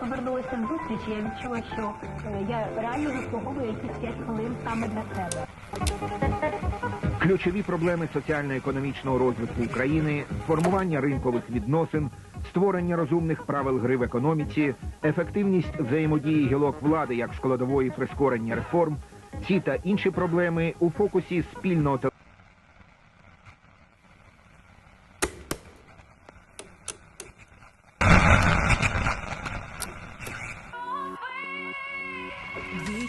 повернулася з зустрічі, я відчула, що е, я реально заслуговую якісь 5 хвилин саме для себе. Ключові проблеми соціально-економічного розвитку України, формування ринкових відносин, створення розумних правил гри в економіці, ефективність взаємодії гілок влади як складової прискорення реформ. Ці та інші проблеми у фокусі спільного телебачення.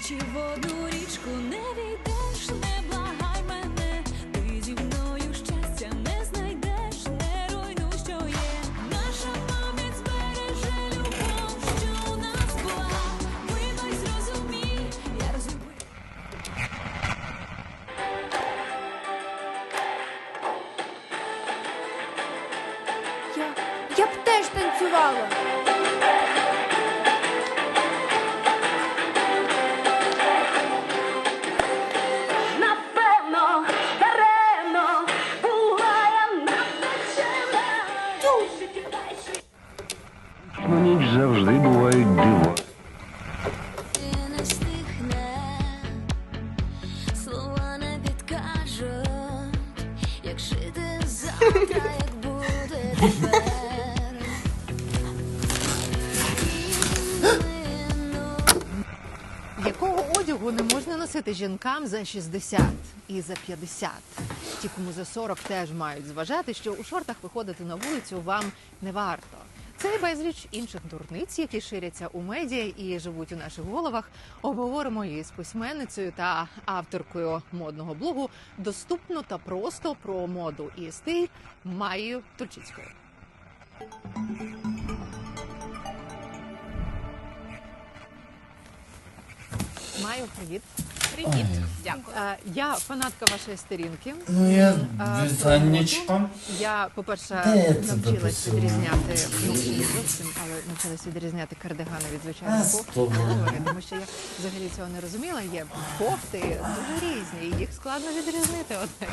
Двічі в одну річку не війдеш, не благай мене, ти зі мною щастя не знайдеш, не руйнуй, що є. Наша пам'ять збереже любов, що у нас була. Вибай, зрозумій, я розумію. Я, я б теж танцювала. Як буде тепер. Якого одягу не можна носити жінкам за 60 і за 50? Ті, кому за 40 теж мають зважати, що у шортах виходити на вулицю вам не варто. Це і безліч інших дурниць, які ширяться у медіа і живуть у наших головах. Обговоримо із письменницею та авторкою модного блогу доступно та просто про моду і стиль Маєю Турчицькою. Маю, привіт. Привіт. Дякую. Я фанатка вашої сторінки. Ну, я вітаннячко. Я, по-перше, Де це навчилась відрізняти ну, не зовсім, але навчилась відрізняти кардигани від А, звичайної з кофти. тобою. Тому що я взагалі цього не розуміла. Є кофти дуже різні, і їх складно відрізнити одне.